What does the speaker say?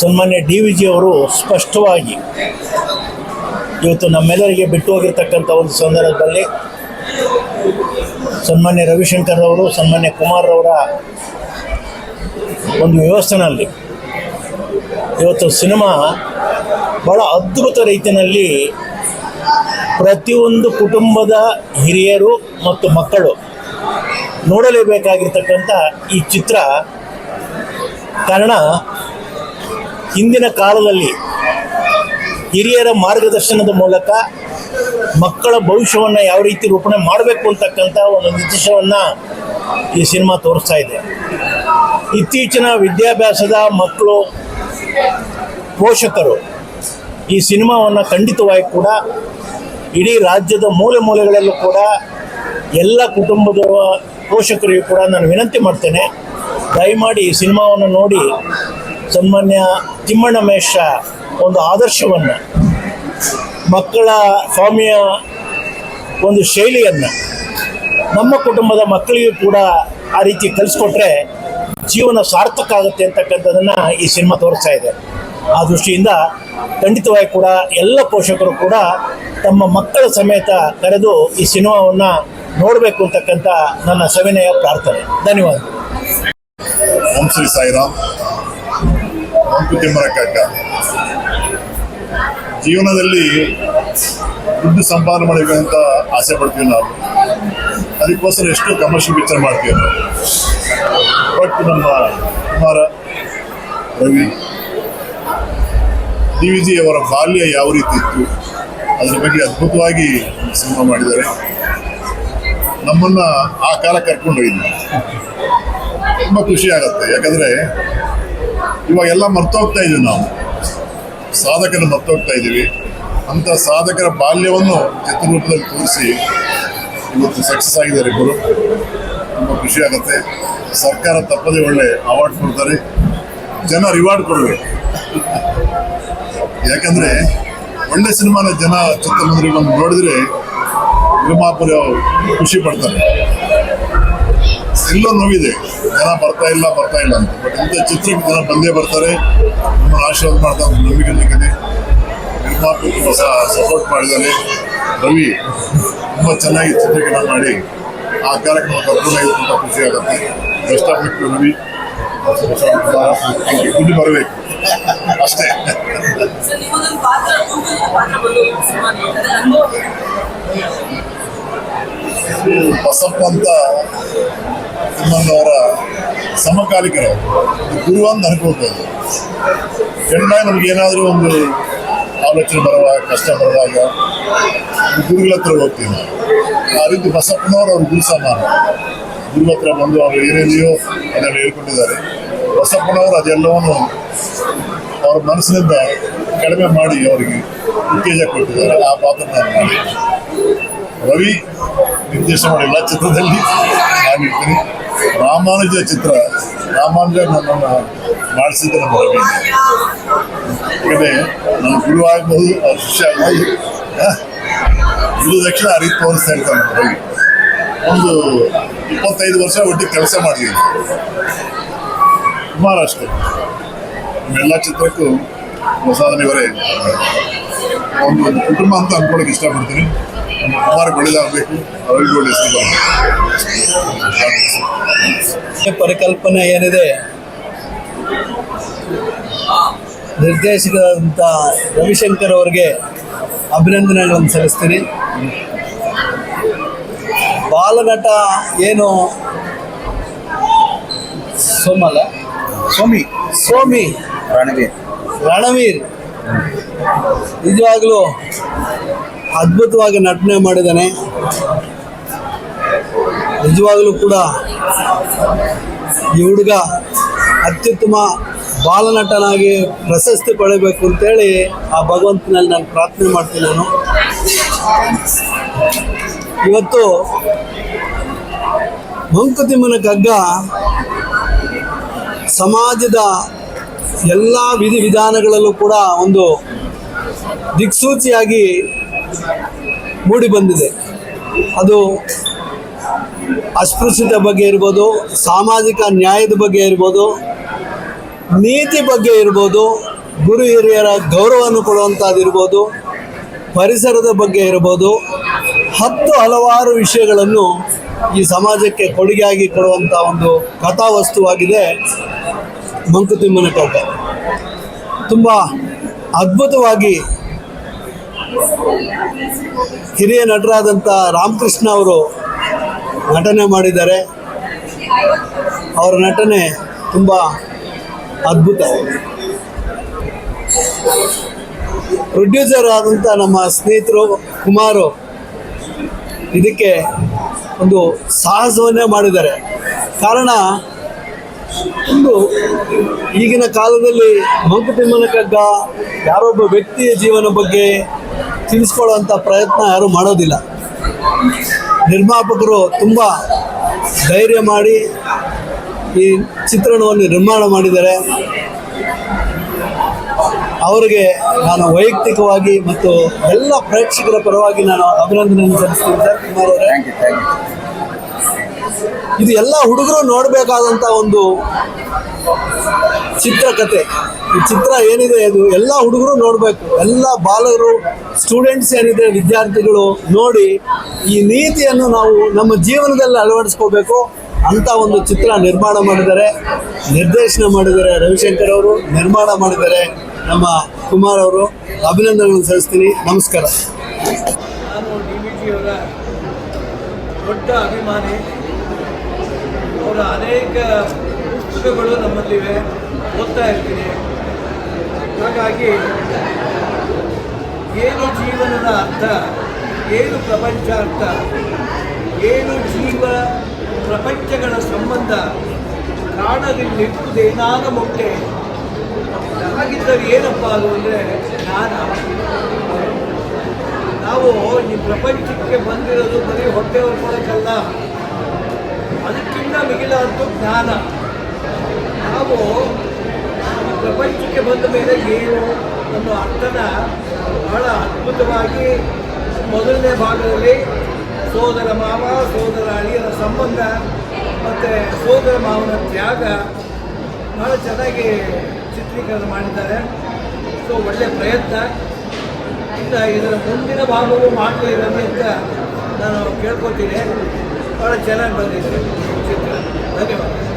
ಸನ್ಮಾನ್ಯ D V G ಅವರು ಸ್ಪಷ್ಟವಾಗಿ ಇವತ್ತು ನಮ್ಮೆಲ್ಲರಿಗೆ ಬಿಟ್ಟು ಹೋಗಿರ್ತಕ್ಕಂಥ ಒಂದು ಸಂದರ್ಭದಲ್ಲಿ ಸನ್ಮಾನ್ಯ ರವಿಶಂಕರ್ ಅವರು, ಸನ್ಮಾನ್ಯ ಕುಮಾರ್ ಅವರ ಒಂದು ವ್ಯವಸ್ಥೆನಲ್ಲಿ ಇವತ್ತು ಸಿನಿಮಾ ಬಹಳ ಅದ್ಭುತ ರೀತಿಯಲ್ಲಿ ಪ್ರತಿಯೊಂದು ಕುಟುಂಬದ ಹಿರಿಯರು ಮತ್ತು ಮಕ್ಕಳು ನೋಡಲೇಬೇಕಾಗಿರ್ತಕ್ಕಂಥ ಈ ಚಿತ್ರ ಕಾರಣ ಹಿಂದಿನ ಕಾಲದಲ್ಲಿ ಹಿರಿಯರ ಮಾರ್ಗದರ್ಶನದ ಮೂಲಕ ಮಕ್ಕಳ ಭವಿಷ್ಯವನ್ನು ಯಾವ ರೀತಿ ರೂಪಣೆ ಮಾಡಬೇಕು ಅಂತಕ್ಕಂಥ ಒಂದು ನಿರ್ದೇಶವನ್ನು ಈ ಸಿನಿಮಾ ತೋರಿಸ್ತಾ ಇದೆ. ಇತ್ತೀಚಿನ ವಿದ್ಯಾಭ್ಯಾಸದ ಮಕ್ಕಳು, ಪೋಷಕರು ಈ ಸಿನಿಮಾವನ್ನು ಖಂಡಿತವಾಗಿ ಕೂಡ ಇಡೀ ರಾಜ್ಯದ ಮೂಲೆ ಮೂಲೆಗಳಲ್ಲೂ ಕೂಡ ಎಲ್ಲ ಕುಟುಂಬದ ಪೋಷಕರಿಗೂ ಕೂಡ ನಾನು ವಿನಂತಿ ಮಾಡ್ತೇನೆ. ದಯಮಾಡಿ ಈ ಸಿನಿಮಾವನ್ನು ನೋಡಿ ಸನ್ಮಾನ್ಯ ತಿಮ್ಮಣ್ಣ ಮೇಷ ಒಂದು ಆದರ್ಶವನ್ನು, ಮಕ್ಕಳ ಸ್ವಾಮಿಯ ಒಂದು ಶೈಲಿಯನ್ನು, ನಮ್ಮ ಕುಟುಂಬದ ಮಕ್ಕಳಿಗೂ ಕೂಡ ಆ ರೀತಿ ಕಲಿಸ್ಕೊಟ್ರೆ ಜೀವನ ಸಾರ್ಥಕ ಆಗುತ್ತೆ ಅಂತಕ್ಕಂಥದ್ದನ್ನು ಈ ಸಿನಿಮಾ ತೋರಿಸ್ತಾ ಇದೆ. ಆ ದೃಷ್ಟಿಯಿಂದ ಖಂಡಿತವಾಗಿ ಕೂಡ ಎಲ್ಲ ಪೋಷಕರು ಕೂಡ ತಮ್ಮ ಮಕ್ಕಳ ಸಮೇತ ಕರೆದು ಈ ಸಿನಿಮಾವನ್ನು ನೋಡಬೇಕು ಅಂತಕ್ಕಂಥ ನನ್ನ ಸವಿನಯ ಪ್ರಾರ್ಥನೆ. ಧನ್ಯವಾದ. ಓಂ ಶ್ರೀ ಸಾಯಿರಾಮ್. ಮಂಕುತಿಮ್ಮರ ಕಾಕ ಜೀವನದಲ್ಲಿ ದುಡ್ಡು ಸಂಪಾದನೆ ಮಾಡಬೇಕು ಅಂತ ಆಸೆ ಪಡ್ತೀವಿ ನಾವು. ಅದಕ್ಕೋಸ್ಕರ ಎಷ್ಟು ಕಮರ್ಷಿಯಲ್ ಪಿಕ್ಚರ್ ಮಾಡ್ತೀವಿ ನಾವು. ಬಟ್ ನಮ್ಮ Kumara Ravi, D V G ಅವರ ಬಾಲ್ಯ ಯಾವ ರೀತಿ ಇತ್ತು? ಅದ್ರ ಬಗ್ಗೆ ಅದ್ಭುತವಾಗಿ ಸಿನಿಮಾ ಮಾಡಿದ್ದಾರೆ. ನಮ್ಮನ್ನ ಆ ಕಾಲ ಕರ್ಕೊಂಡು ತುಂಬ ಖುಷಿ ಆಗುತ್ತೆ. ಯಾಕಂದ್ರೆ ಇವಾಗ ಎಲ್ಲ ಮರ್ತೋಗ್ತಾ ಇದೀವಿ ನಾವು. ಸಾಧಕನ ಮರ್ತೋಗ್ತಾ ಇದ್ದೀವಿ ಅಂತ ಸಾಧಕರ ಬಾಲ್ಯವನ್ನು ಚಿತ್ರರೂಪದಲ್ಲಿ ತೋರಿಸಿ ಇವತ್ತು ಸಕ್ಸಸ್ ಆಗಿದ್ದಾರೆ ಇಬ್ಬರು ತುಂಬ ಖುಷಿ ಆಗುತ್ತೆ. ಸರ್ಕಾರ ತಪ್ಪದೇ ಒಳ್ಳೆ ಅವಾರ್ಡ್ ಕೊಡ್ತಾರೆ. ಜನ ರಿವಾರ್ಡ್ ಕೊಡಬೇಕು. ಯಾಕಂದರೆ ಒಳ್ಳೆ ಸಿನಿಮಾನ ಜನ ಚಿತ್ರಮಂದಿರ ಬಂದು ನೋಡಿದ್ರೆ ನಿರ್ಮಾಪಕರು ಖುಷಿ ಪಡ್ತಾರೆ. ಎಲ್ಲೋ ನೋವಿದೆ. ಜನ ಬರ್ತಾ ಇಲ್ಲ ಬರ್ತಾ ಇಲ್ಲ ಅಂತ. ಬಟ್ ಇಂಥ ಚಿತ್ರಕ್ಕೆ ಜನ ಬಂದೇ ಬರ್ತಾರೆ. ನಮ್ಮನ್ನು ಆಶೀರ್ವಾದ ಮಾಡ್ತಾ ನಂಬಿಕೆ ನಿಂತಿದೆ ನಿರ್ಮಾಪಕ ತುಂಬ ಸಪೋರ್ಟ್ ಮಾಡಿದ್ದಾರೆ. ರವಿ, ತುಂಬ ಚೆನ್ನಾಗಿ ಚಿತ್ರೀಕರಣ ಮಾಡಿ. ಆ ಕಾರ್ಯಕ್ರಮ ಕರ್ಕೊಂಡಾಗಿ ತುಂಬ ಖುಷಿ ಆಗುತ್ತೆ. Best of luck Ravi. ಇಲ್ಲಿ ಬರಬೇಕು. ಅಷ್ಟೇ. ಬಸಪ್ಪ ಅಂತ ತಿಮ್ಮಣ್ಣವರ ಸಮಕಾಲಿಕರು. ಗುರು ಅಂತ ಅನ್ಕೊಳ್ಬೋದು ನಮ್ಗೆ ಏನಾದರೂ ಒಂದು ಆಲೋಚನೆ ಬರುವಾಗ ಕಷ್ಟ ಬರುವಾಗ ಗುರುಗಳ ಹತ್ರ ಹೋಗ್ತೀವಿ ಆ ರೀತಿ ಬಸಪ್ಪನವರು ಅವ್ರ ಗುರು ಸಮಾನ. ಗುರು ಹತ್ರ ಬಂದು ಅವರು ಏನೇನೆಯೋ ಅದನ್ನು ಹೇಳ್ಕೊಂಡಿದ್ದಾರೆ ಬಸಪ್ಪನವರು ಅದೆಲ್ಲವನ್ನು ಅವ್ರ ಮನಸ್ಸಿನಿಂದ ಕಡಿಮೆ ಮಾಡಿ ಅವರಿಗೆ ಉತ್ತೇಜ ಕೊಟ್ಟಿದ್ದಾರೆ. ಆ ಪಾತ್ರ ನಾನು ಮಾಡಿ ಎಲ್ಲ ಚಿತ್ರದಲ್ಲಿ ನಾನಿರ್ತೀನಿ ರಾಮಾನುಜ ಚಿತ್ರ ರಾಮಾನುಜ ನನ್ನನ್ನು ಮಾಡಿಸಿದ್ದು ನಮ್ಮ ರವಿ ಯಾಕಂದರೆ ನನ್ನ ಗುರು ಆಗ್ಬೋದು ಅವ್ರ ಶಿಷ್ಯ ಆಗ್ಬೋದು ಆ, ಗುರು ತಕ್ಷಣ ಆ ರೀತಿ ತೋರಿಸ್ತಾ ಇರ್ತಾರೆ ನಮ್ಮ ರವಿ ಒಂದು ಇಪ್ಪತ್ತೈದು ವರ್ಷ ಒಟ್ಟಿಗೆ ಕೆಲಸ ಮಾಡಿದ್ದೀನಿ ಅಷ್ಟೇ. ಎಲ್ಲ ಚಿತ್ರಕ್ಕೂ ಹೊಸಾದನಿವರೇ ಒಂದು ಕುಟುಂಬ ಅಂತ ಅನ್ಕೊಳಕ್ಕೆ ಇಷ್ಟಪಡ್ತೀನಿ. ಒಳ್ಳೇದಾಗಬೇಕು ಅವರಿಗೆ ಒಳ್ಳೆ ಪರಿಕಲ್ಪನೆ ಏನಿದೆ? ನಿರ್ದೇಶಕರಾದಂಥ ರವಿಶಂಕರ್ ಅವರಿಗೆ ಅಭಿನಂದನೆಗಳನ್ನು ಸಲ್ಲಿಸ್ತೀನಿ. ಬಾಲನಟ ಏನು? ಸೋಮಲ್ಲ? ಸ್ವಾಮಿ ಸೋಮಿ. ರಣವೀರ್. ರಣವೀರ್. ನಿಜವಾಗ್ಲೂ ಅದ್ಭುತವಾಗಿ ನಟನೆ ಮಾಡಿದ್ದಾನೆ. ನಿಜವಾಗಲೂ ಕೂಡ ಈ ಹುಡುಗ ಅತ್ಯುತ್ತಮ ಬಾಲನಟನಾಗಿ ಪ್ರಶಸ್ತಿ ಪಡೆಯಬೇಕು ಅಂತೇಳಿ ಆ ಭಗವಂತನಲ್ಲಿ ನಾನು ಪ್ರಾರ್ಥನೆ ಮಾಡ್ತೀನಿ ನಾನು. ಇವತ್ತು ಮಂಕುತಿಮ್ಮನ ಕಗ್ಗ ಸಮಾಜದ ಎಲ್ಲ ವಿಧಿ ವಿಧಾನಗಳಲ್ಲೂ ಕೂಡ ಒಂದು ದಿಕ್ಸೂಚಿಯಾಗಿ ಮೂಡಿ ಬಂದಿದೆ. ಅದು ಅಸ್ಪೃಶ್ಯತೆ ಬಗ್ಗೆ ಇರ್ಬೋದು, ಸಾಮಾಜಿಕ ನ್ಯಾಯದ ಬಗ್ಗೆ ಇರ್ಬೋದು, ನೀತಿ ಬಗ್ಗೆ ಇರ್ಬೋದು, ಗುರು ಹಿರಿಯರ ಗೌರವವನ್ನು ಕೊಡುವಂಥದ್ದಿರ್ಬೋದು ಪರಿಸರದ ಬಗ್ಗೆ ಇರ್ಬೋದು, ಹತ್ತು ಹಲವಾರು ವಿಷಯಗಳನ್ನು ಈ ಸಮಾಜಕ್ಕೆ ಕೊಡುಗೆಯಾಗಿ ಕೊಡುವಂಥ ಒಂದು ಕಥಾವಸ್ತುವಾಗಿದೆ ಮಂಕುತಿಮ್ಮನ ಕೋಟೆ. ತುಂಬ ಅದ್ಭುತವಾಗಿ ಹಿರಿಯ ನಟರಾದಂಥ ರಾಮಕೃಷ್ಣ ಅವರು ನಟನೆ ಮಾಡಿದ್ದಾರೆ. ಅವರ ನಟನೆ ತುಂಬ ಅದ್ಭುತ. ಪ್ರೊಡ್ಯೂಸರ್ ಆದಂಥ ನಮ್ಮ ಸ್ನೇಹಿತರು ಕುಮಾರು ಇದಕ್ಕೆ ಒಂದು ಸಾಹಸವನ್ನೇ ಮಾಡಿದ್ದಾರೆ. ಕಾರಣ ಒಂದು ಈಗಿನ ಕಾಲದಲ್ಲಿ ಮಂಕುತಿಮ್ಮನ ಕಗ್ಗ ಯಾರೊಬ್ಬ ವ್ಯಕ್ತಿಯ ಜೀವನ ಬಗ್ಗೆ ತಿಳಿಸ್ಕೊಳ್ಳುವಂಥ ಪ್ರಯತ್ನ ಯಾರೂ ಮಾಡೋದಿಲ್ಲ. ನಿರ್ಮಾಪಕರು ತುಂಬ ಧೈರ್ಯ ಮಾಡಿ ಈ ಚಿತ್ರಣವನ್ನು ನಿರ್ಮಾಣ ಮಾಡಿದ್ದಾರೆ. ಅವರಿಗೆ ನಾನು ವೈಯಕ್ತಿಕವಾಗಿ ಮತ್ತು ಎಲ್ಲ ಪ್ರೇಕ್ಷಕರ ಪರವಾಗಿ ನಾನು ಅಭಿನಂದನೆಯನ್ನು ಸಲ್ಲಿಸ್ತೀನಿ ಸರ್. ಕುಮಾರ್ ಅವರೇ. ಇದು ಎಲ್ಲ ಹುಡುಗರು ನೋಡಬೇಕಾದಂಥ ಒಂದು ಚಿತ್ರಕಥೆ ಈ ಚಿತ್ರ ಏನಿದೆ ಅದು ಎಲ್ಲ ಹುಡುಗರು ನೋಡಬೇಕು. ಎಲ್ಲ ಬಾಲಕರು ಸ್ಟೂಡೆಂಟ್ಸ್ ಏನಿದೆ, ವಿದ್ಯಾರ್ಥಿಗಳು ನೋಡಿ ಈ ನೀತಿಯನ್ನು ನಾವು ನಮ್ಮ ಜೀವನದಲ್ಲಿ ಅಳವಡಿಸ್ಕೋಬೇಕು ಅಂತ ಒಂದು ಚಿತ್ರ ನಿರ್ಮಾಣ ಮಾಡಿದ್ದಾರೆ. ನಿರ್ದೇಶನ ಮಾಡಿದ್ದಾರೆ ರವಿಶಂಕರ್ ಅವರು, ನಿರ್ಮಾಣ ಮಾಡಿದ್ದಾರೆ ನಮ್ಮ ಕುಮಾರ್ ಅವರು. ಅಭಿನಂದನೆಗಳನ್ನು ಸಲ್ಲಿಸ್ತೀನಿ. ನಮಸ್ಕಾರ. ನಾನು ಡಿ ಜಿಯವರ ದೊಡ್ಡ ಅಭಿಮಾನಿ. ಅವರ ಅನೇಕ ಪುಸ್ತಕಗಳು ನಮ್ಮಲ್ಲಿವೆ. ಓದ್ತಾ ಇರ್ತೀನಿ. ಹಾಗಾಗಿ ಏನು ಜೀವನದ ಅರ್ಥ, ಏನು ಪ್ರಪಂಚ ಅರ್ಥ, ಏನು ಜೀವ ಪ್ರಪಂಚಗಳ ಸಂಬಂಧ ಕಾಣದಿಲ್ಲಿರುವುದೇನಾಗ ಮೊಟ್ಟೆ. ಹಾಗಿದ್ದರೆ ಏನಪ್ಪ ಅದು ಅಂದರೆ ಜ್ಞಾನ. ನಾವು ಈ ಪ್ರಪಂಚಕ್ಕೆ ಬಂದಿರೋದು ಬರೀ ಹೊಟ್ಟೆ ಹೊರ್ಕೊಳ್ಳೋಕ್ಕಲ್ಲ ಅದಕ್ಕಿಂತ ಮಿಗಿಲಾದ್ದು ಜ್ಞಾನ. ನಾವು ಪ್ರಪಂಚಕ್ಕೆ ಬಂದ ಮೇಲೆ ಏನು ಅನ್ನೋ ಅರ್ಥನ ಬಹಳ ಅದ್ಭುತವಾಗಿ ಮೊದಲನೇ ಭಾಗದಲ್ಲಿ ಸೋದರ ಮಾವ, ಸೋದರ ಅಳಿಯರ ಸಂಬಂಧ ಮತ್ತು ಸೋದರ ಮಾವನ ತ್ಯಾಗ ಬಹಳ ಚೆನ್ನಾಗಿ ಚಿತ್ರೀಕರಣ ಮಾಡಿದ್ದಾರೆ. ಸೊ ಒಳ್ಳೆಯ ಪ್ರಯತ್ನ. ಇನ್ನು ಇದರ ಮುಂದಿನ ಭಾಗವೂ ಮಾಡ್ತಾ ಇರಲಿ ಅಂತ ನಾನು ಕೇಳ್ಕೊತೀನಿ ಭಾಳ ಚೆನ್ನಾಗಿ ಬಂದಿದೆ. ಚಿತ್ರ ಧನ್ಯವಾದ